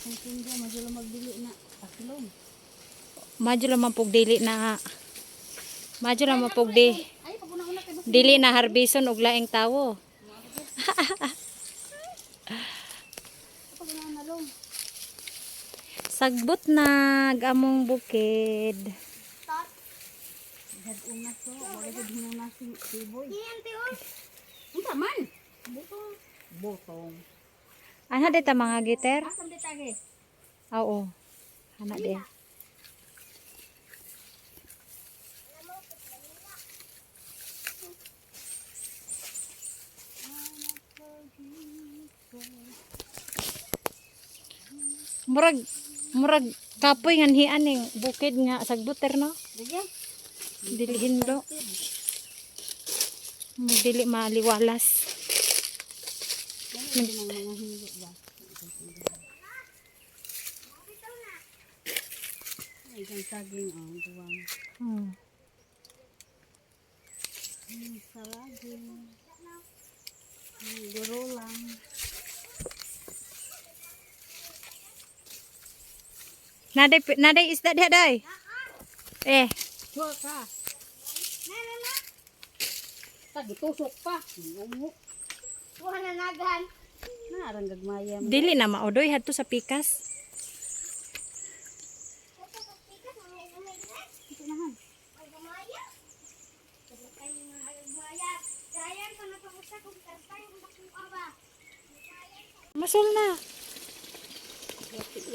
Ang tinda, madula magbili na. Pasilong. Madyo lamang pog dili na Madyo lamang pog di dili na harbison og laing tawo. Sagbot na among bukid. Dag-una to. Wala ko na si Tiboy. Unta man. Butong. Butong. Ana dita mga giter? Asam di tage. Oo. Ana di. Murag murag kapoy nga hian ning bukid nga sagbuter no. Sige. Dili hindo. Dili maliwalas. Yan ang mga hingo ba. Ay, kang saging ang tuwang. Hmm. Hmm, Salaging. Hmm, Guro lang. Naday naday isda diha day. Eh, Sure ka. Tagitusok pa. Ungo. Kuha na nagan. Narang gagmaya mo. dili na maudoy hadto sa pikas. Masul na.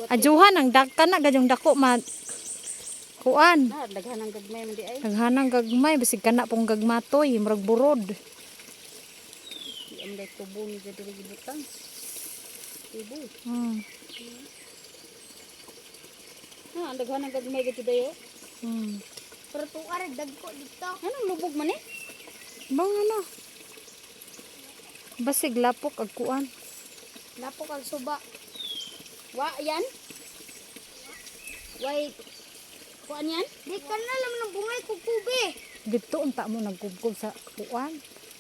Ajuhan ang dagkan na gadyong dako ma kuan. Daghan ang gagmay mo di ay. Naghanang gagmay bisig kana pong gagmatoy murag burod. Di am day tubo ni diri gibutang. Ibu. Hmm. Ha, ang daghan ang gagmay gito dayo. Hmm. Pero to are dagko dito. Anong lubog man eh? Bang ano? Basig lapok ag kuan. Lapok ang suba. Wa yan? Wait. Kuan yan? Di ka na lang ng bungay kukubi. Dito unta mo nagkubkob sa kuan.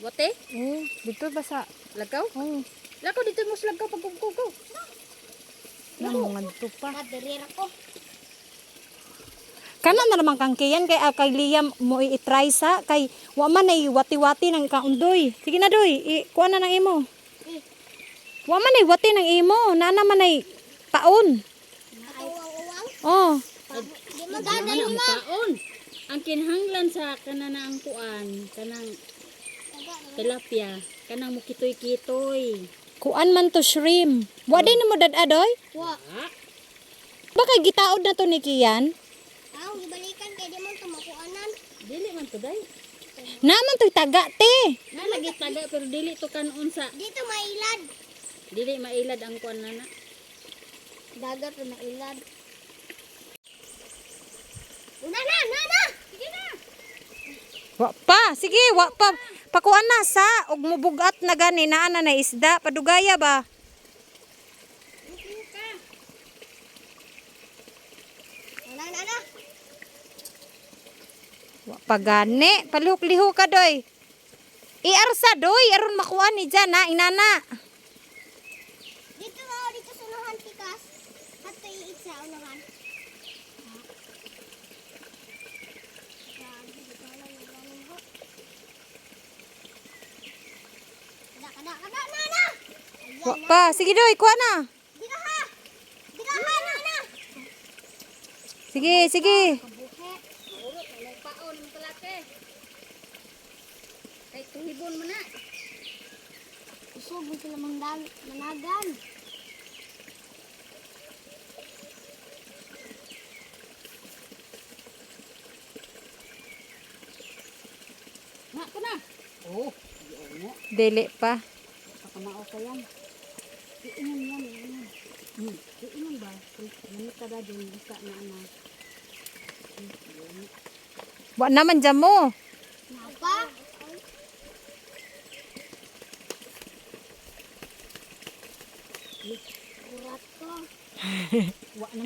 Wate? Oh, dito ba sa Lagaw? Oh, Lagaw dito mo sa lagaw pag kukugo. nang mga dito pa. Madirira ko. Kana na naman kang kiyan kay ah, kay Liam mo i-try sa kay wa man ay wati-wati ng kaundoy. Sige na doy, i kuha na ng imo. Eh. Wa man ay wati ng imo, na naman ay paon. Oh, gaday mo. Kaon. Ang kinhanglan sa kanana ang kuan, kanang tilapia, kanang mukitoy-kitoy. kuan man to shrimp. Wa din mo dadadoy? Wa. Baka gitaod na to ni Kiyan. Aw, ibalikan kay di mo tumakuanan. Dili man to day. Naman to'y taga te. Na lagi taga pero dili to kanon sa. Dito mailad. Dili mailad ang kuan nana. Dagat na ilad. Una na, na na. Sige na. Wa pa, sige, wa pa. Pakuan na sa og mubugat na gani naa na na isda padugaya ba? Na na. Wa pa gani, palihok-lihok ka doy. Iarsa doy, aron makuha ni dyan na inana. Dito ako, dito sa unahan pikas. Hato iit sa unahan. Kada, kada, kada, na, na! Wa pa, sige doy, kuha na. Dito ha! Dito ha, na, na! Sige, sige. Kay tuhibon mo na. Usog mo sila managan. Na ko na. Oh. Dili pa. Pakamao ka yan. Iinom yan, iinom. Hmm, iinom ba? Ano ka dyan? Isa na ano. Wa naman dyan mo. Napa? Kurat ko. Wa na